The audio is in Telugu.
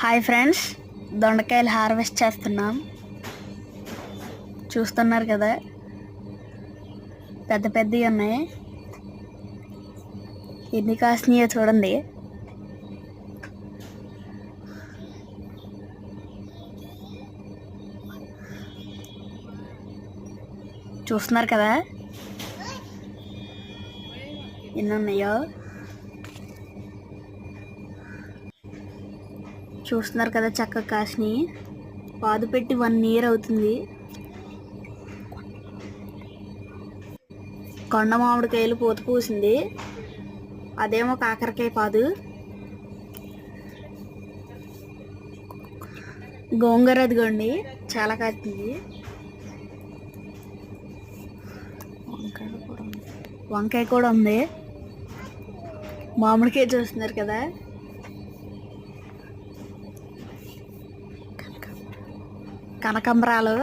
హాయ్ ఫ్రెండ్స్ దొండకాయలు హార్వెస్ట్ చేస్తున్నాం. చూస్తున్నారు కదా పెద్ద పెద్దవి ఉన్నాయి. ఎన్ని కాసినాయో చూడండి. చూస్తున్నారు కదా ఎన్ని ఉన్నాయో. చూస్తున్నారు కదా చక్కగా కాసిని పాదు పెట్టి వన్ ఇయర్ అవుతుంది. కొండ మామిడికాయలు పూత పూసింది. అదేమో కాకరకాయ పాదు. గోంగూర అదిగోండి చాలా కాస్తుంది వంకాయ కూడా ఉంది. మామిడికాయ చూస్తున్నారు కదా. కనకంబరాలు